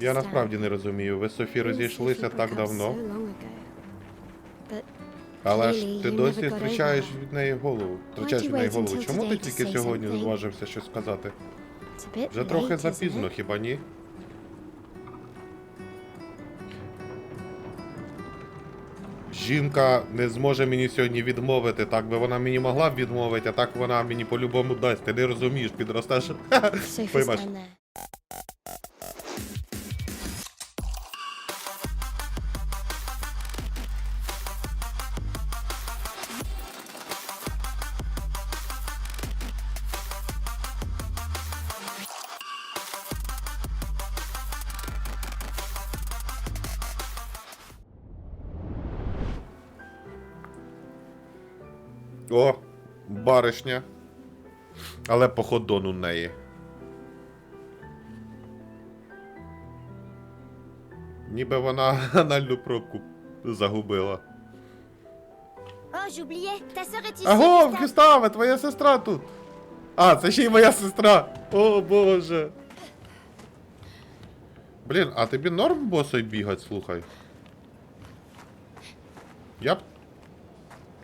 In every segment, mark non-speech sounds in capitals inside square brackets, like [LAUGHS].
Я насправді не розумію. Ви з Софі розійшлися так давно, але ж ти досі втрачаєш від неї голову. Втрачаєш від неї голову. Чому ти тільки сьогодні зважився щось сказати? Вже трохи запізно, хіба ні? Жінка не зможе мені сьогодні відмовити. Так би вона мені могла б відмовити, а так вона мені по-любому дасть. Ти не розумієш, підростеш. [LAUGHS] О, баришня. Але походон у неї. Ніби вона [LAUGHS] анальну пробку загубила. Аго. Гюставе, твоя сестра тут. А, це ще й моя сестра. О боже. Блін, а тобі норм босой бігать, слухай. Я б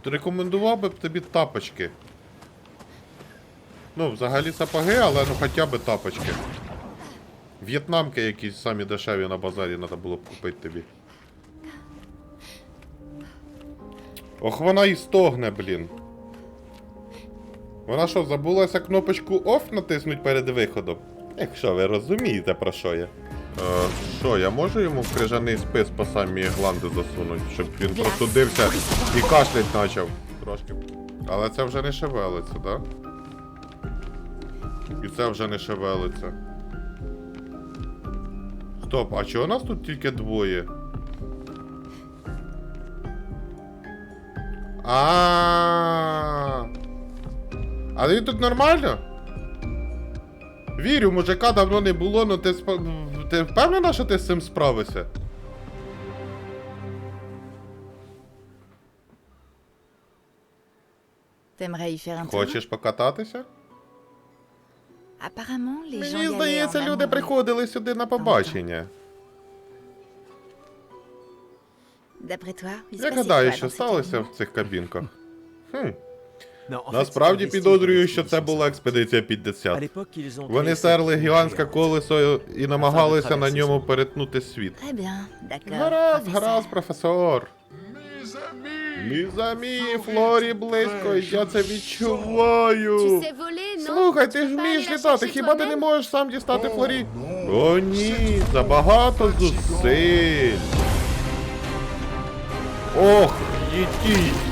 рекомендував би тобі тапочки. Ну, взагалі сапоги, але ну хоча б тапочки. В'єтнамки якісь самі дешеві на базарі треба було б купити тобі. Ох, вона і стогне, блін. Вона що, забулася кнопочку OFF натиснуть перед виходом? Якщо ви розумієте, про що я. Е, що, я можу йому в крижаний спис по самі гланди засунути, щоб він простудився і кашлять почав трошки. Але це вже не шевелиться, так? Да? І це вже не шевелиться. Стоп, а чого нас тут тільки двоє? А. А він тут нормально? Вірю, мужика давно не було, ну ти спа- ти впевнена, що ти з цим справишся? T'aimerais y faire un tour Хочеш покататися? Apparemment, les gens y Мені allaient здається, en люди amoureux. приходили сюди на побачення. D'après toi, il se Я passait гадаю, що сталося в цих кабінках. Хм. Насправді підозрюю, що це була експедиція À 50. l'époque, ils ont Вони серли гігантське колесо і намагалися на ньому перетнути світ. Гаразд, гаразд, професор. Мізамі, Флорі близько, я це відчуваю. non Слухай, ти ж вмієш літати, хіба ти не можеш сам дістати Флорі? О, ні, забагато зусиль. Ох, їдіть.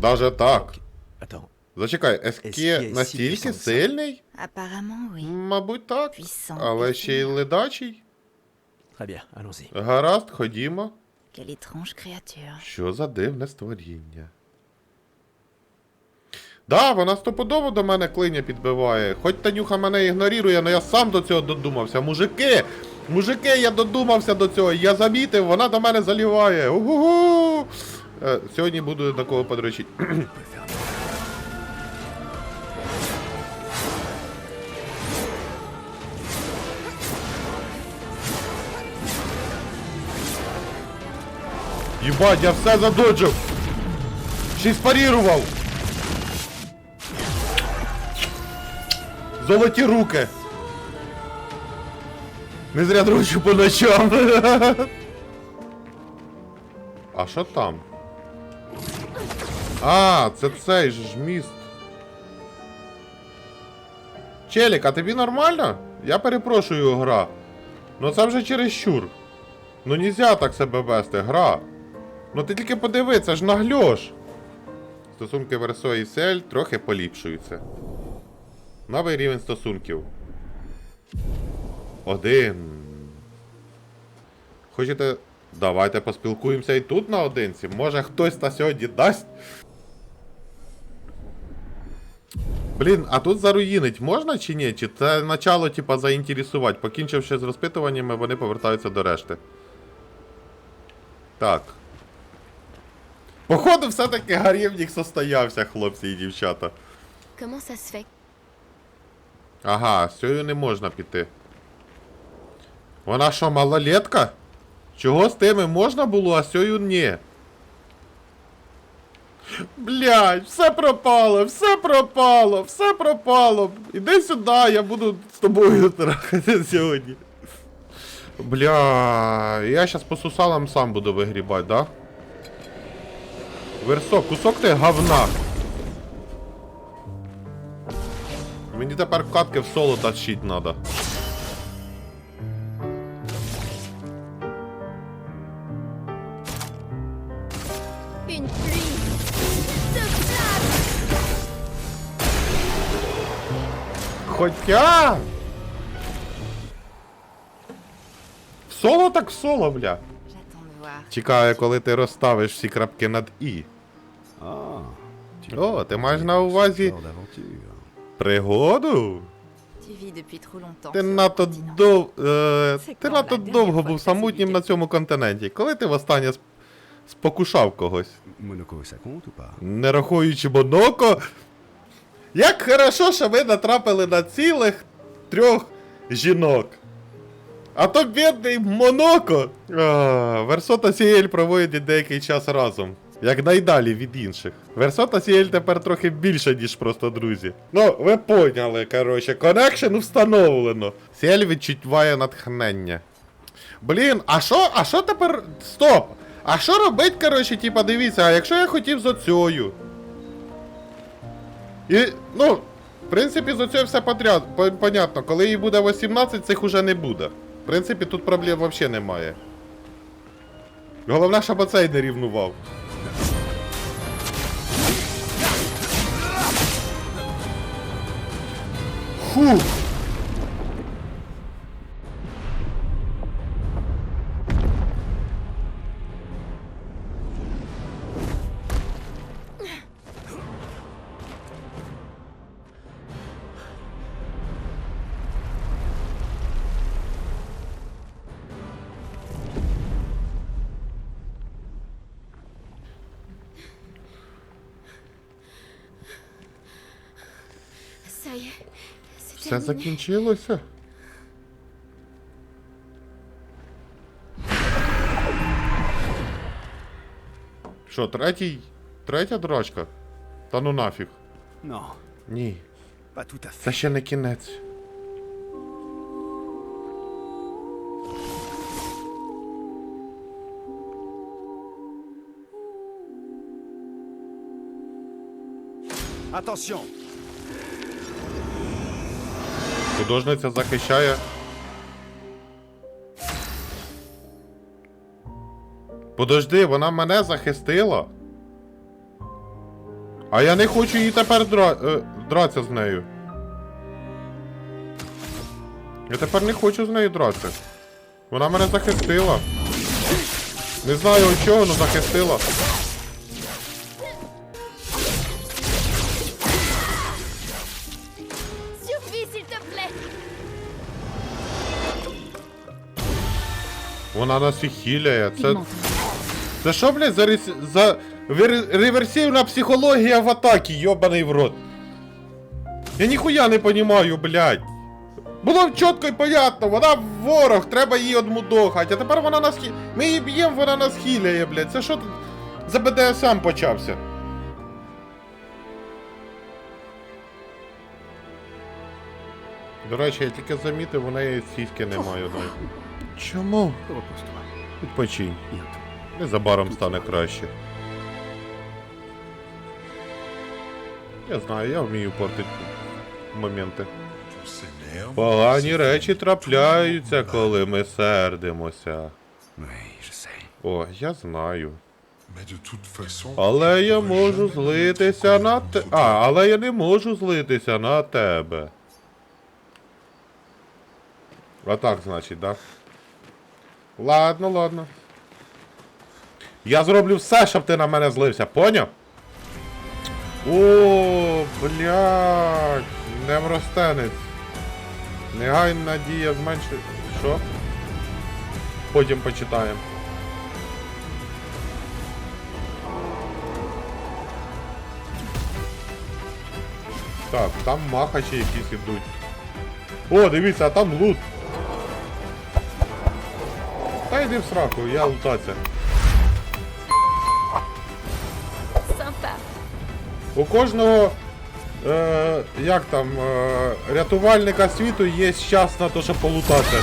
Даже так. Зачекай, СК SK настільки сильний? Мабуть, так. Але ще й ледачий. Гаразд, ходімо. Що за дивне створіння. Да, вона стопудово до мене клиня підбиває. Хоч Танюха мене ігнорує, але я сам до цього додумався. Мужики! Мужики, я додумався до цього. Я замітив, вона до мене заліває. Угу! Е, сьогодні буду на кого подручити. [CLEARS THROAT] Єбать, я все задоджив. Ще й спарірував. Золоті руки. Не зря дрочу по ночам. [LAUGHS] А що там? А, це цей ж міст. Челік, а тобі нормально? Я перепрошую, гра. Ну це вже чересчур. Ну нельзя так себе вести, гра. Ну ти тільки подиви, це ж нагльош. Стосунки Версо і Сель трохи поліпшуються. Новий рівень стосунків. Один. Хочете. Давайте поспілкуємося і тут наодинці. Може хтось на сьогодні дасть. Блін, а тут заруїнить можна чи ні? Чи це начало, типа, заінтересувати? Покінчивши з розпитуваннями, вони повертаються до решти. Так. Походу, все-таки гарівник состоявся, хлопці і дівчата. Ага, з цією не можна піти. Вона що, малолетка? Чого з тими можна було, а з цією ні? Блядь, все пропало, все пропало, все пропало. Іди сюди, я буду з тобою [LAUGHS] трахати сьогодні. Бля, я щас по сусалам сам буду вигрібати, да? Версо, кусок ти говна. Мені тепер катки в соло тащить надо. Une pluie Хоча. В соло так в соло, бля. Чекаю, коли ти розставиш всі крапки над І. О, ти маєш на увазі пригоду? Ти надто дов... е, ти надто довго був самотнім на цьому континенті. Коли ти востаннє сп- спокушав когось? Не рахуючи Моноко. Як хорошо, що ви натрапили на цілих трьох жінок. А то бідний Моноко. А, Версо та Сіель проводять деякий час разом. Як найдалі від інших. Версо та Сіель тепер трохи більше, ніж просто друзі. Ну, ви поняли, коротше, коннекшн встановлено. Сіель відчуває натхнення. Блін, а що, а що тепер. Стоп! А що робить, коротше, типа, дивіться, а якщо я хотів з оцею? І, ну, в принципі, з це все подряд, по- понятно. Коли їй буде 18, цих уже не буде. В принципі, тут проблем взагалі немає. Головне, щоб оцей не рівнував. Фух. Все закінчилося. Що, третій? Третя дрочка? Та ну нафіг. Ні. tout à fait. Це ще не кінець. Attention Художниця захищає. Подожди, вона мене захистила. А я не хочу її тепер дра... е, дратися з нею. Я тепер не хочу з нею дратися. Вона мене захистила. Не знаю чого, але захистила. Вона нас і хіляє. Це, це що, блядь, за, рес... за вер- реверсивна психологія в атакі, йобаний в рот. Я ніхуя не понімаю, блядь. Було чітко і понятно, вона ворог, треба її одмудохати, а тепер вона нас хі... Ми її б'ємо, вона нас хіляє, блядь. Це що тут за БДСМ почався? До речі, я тільки замітив, у неї сіськи немає. [LAUGHS] Чому? Repose-toi. Відпочинь. Незабаром стане краще. Я знаю, я вмію портити моменти. Погані речі трапляються, коли ми сердимося. О, я знаю. Але я можу злитися на те. А, але я не можу злитися на тебе. А так, значить, да? Ладно, ладно. Я зроблю все, щоб ти на мене злився, поняв? О, блядь, невростенець. Негайна дія зменшує... Що? Потім почитаємо. Так, там махачі якісь ідуть. О, дивіться, а там лут. Та йди в сраку, я лутаться. У кожного, е, як там, е, рятувальника світу є час на те, щоб полутати.